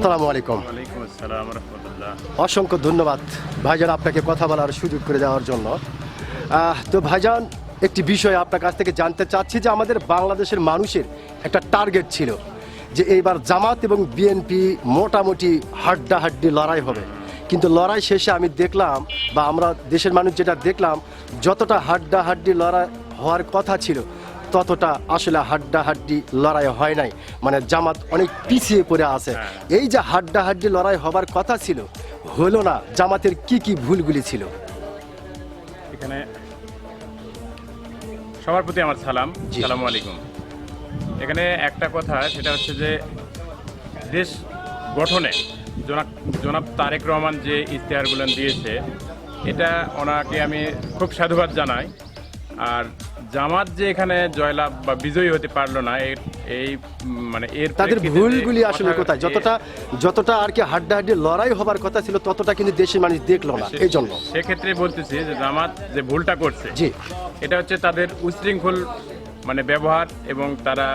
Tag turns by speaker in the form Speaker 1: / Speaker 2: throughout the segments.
Speaker 1: আসসালামু আলাইকুম।
Speaker 2: ওয়ালাইকুম আসসালাম রহমতুল্লাহ।
Speaker 1: অসংখ্য ধন্যবাদ। ভাইজান আপনাকে কথা বলার সুযোগ করে দেওয়ার জন্য। তো ভাইজান একটি বিষয় আপনার কাছ থেকে জানতে চাচ্ছি যে আমাদের বাংলাদেশের মানুষের একটা টার্গেট ছিল যে এইবার জামাত এবং বিএনপি মোটামুটি হাড্ডাহাড্ডি লড়াই হবে। কিন্তু লড়াই শেষে আমি দেখলাম বা আমরা দেশের মানুষ যেটা দেখলাম যতটা হাড্ডাহাড্ডি লড়াই হওয়ার কথা ছিল ততটা আসলে হাড্ডাহাড্ডি লড়াই হয় নাই। মানে জামাত অনেক পিছিয়ে পড়ে আছে। এই যে হাড্ডাহাড্ডি লড়াই হবার কথা ছিল হলো না জামাতের কি কি ভুলগুলি ছিল?
Speaker 2: এখানে সবার প্রতি আমার সালাম। সালাম আলাইকুম। এখানে একটা কথা সেটা হচ্ছে যে দেশ গঠনে জনাব জনাব তারেক রহমান যে ইশতেহারগুলো দিয়েছে এটা ওনাকে আমি খুব সাধুবাদ জানাই। আর জামাত যে এখানে জয়লাভ বা বিজয়ী হতে পারল না এই মানে এর
Speaker 1: তাদের ভুলগুলি আসলে
Speaker 2: কথা-
Speaker 1: কোথায়? যতটা যতটা আর কি হাড্ডাহাড্ডি লড়াই হবার কথা ছিল ততটা কিন্তু দেশের মানুষ দেখল না এই জন্য
Speaker 2: সেক্ষেত্রে বলতেছি যে জামাত যে ভুলটা করছে
Speaker 1: জি।
Speaker 2: এটা হচ্ছে তাদের উশৃঙ্খল মানে ব্যবহার এবং তারা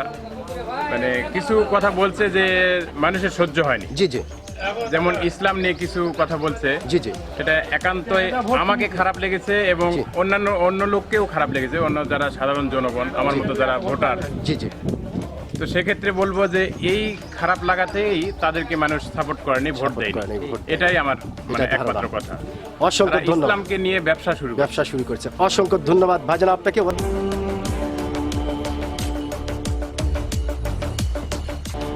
Speaker 2: মানে কিছু কথা বলছে যে মানুষের সহ্য হয়নি।
Speaker 1: জি জি।
Speaker 2: যেমন ইসলাম নিয়ে কিছু কথা বলছে
Speaker 1: জি জি।
Speaker 2: সেটা একান্তই আমাকে খারাপ লেগেছে এবং অন্যান্য অন্য লোককেও খারাপ লেগেছে অন্য যারা সাধারণ জনগণ আমার মতো যারা ভোটার।
Speaker 1: জি জি।
Speaker 2: তো সেক্ষেত্রে বলব যে এই খারাপ লাগাতেই তাদেরকে মানুষ সাপোর্ট করেনি ভোট দেয়নি। এটাই আমার মানে একমাত্র কথা।
Speaker 1: অসংখ্য ধন্যবাদ।
Speaker 2: ইসলামকে নিয়ে ব্যবসা শুরু
Speaker 1: ব্যবসা শুরু করছে। অসংখ্য ধন্যবাদ। ভাইজান আপনাকে